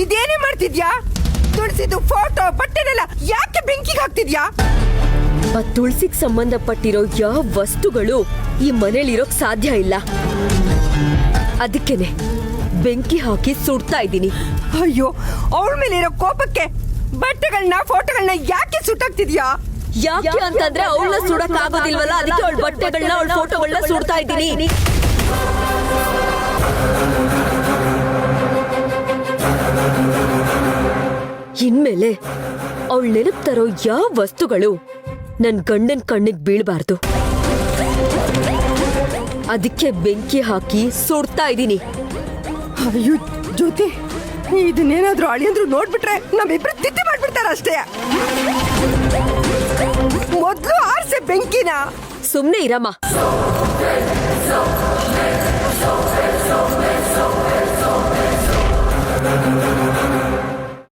ಇದೇನೇ ಮಾಡ್ತಿದ್ಯಾ? ತುಳಸಿದು ಫೋಟೋ ಬಟ್ಟೆನೆಲ್ಲ ಯಾಕೆ ಬೆಂಕಿಗೆ ಹಾಕ್ತಿದ್ಯಾ? ಆ ತುಳಸಿಗೆ ಸಂಬಂಧಪಟ್ಟಿರೋ ಯಾವ ವಸ್ತುಗಳು ಈ ಮನೇಲಿರೋಕ್ ಸಾಧ್ಯ ಇಲ್ಲ. ಅದಕ್ಕೇನೆ ಬೆಂಕಿ ಹಾಕಿ ಸುಡ್ತಾ ಇದ್ದೀನಿ. ಅಯ್ಯೋ ಅವಳ ಮೇಲೆ ಇರೋ ಕೋಪಕ್ಕೆ ಬಟ್ಟೆಗಳನ್ನ ಫೋಟೋಗಳನ್ನ ಯಾಕೆ ಸುಟ್ಟಾಕ್ತಿದ್ಯಾ? ಯಾಕೆ ಅಂತಂದ್ರೆ ಅವಳನ್ನ ಸುಡಕ್ ಆಗೋದಿಲ್ವಲ್ಲ? ಅದಕ್ಕೆ ಅವಳ ಬಟ್ಟೆಗಳನ್ನ ಅವಳ ಫೋಟೋಗಳನ್ನ ಸುಡ್ತಾ ಇದ್ದೀನಿ. ಇನ್ಮೇಲೆ ಅವಳು ನೆನಪ್ ತರೋ ಯಾವ ವಸ್ತುಗಳು ನನ್ ಗಂಡನ್ ಕಣ್ಣಿಗೆ ಬೀಳ್ಬಾರ್ದು. ಅದಕ್ಕೆ ಬೆಂಕಿ ಹಾಕಿ ಸುಡ್ತಾ ಇದ್ದೀನಿ. ಅಯ್ಯೋ ಜ್ಯೋತಿ ಇದನ್ನೇನಾದ್ರೂ ಅಳಿಯಂದ್ರು ನೋಡ್ಬಿಟ್ರೆ ನಮ್ಮಿಬ್ರು ತಿತ್ತಿ ಮಾಡ್ಬಿಡ್ತಾರ ಅಷ್ಟೇ. ಮೊದ್ಲು ಆರ್ಸೆ ಬೆಂಕಿನ. ಸುಮ್ನೆ ಇರಮ್ಮ.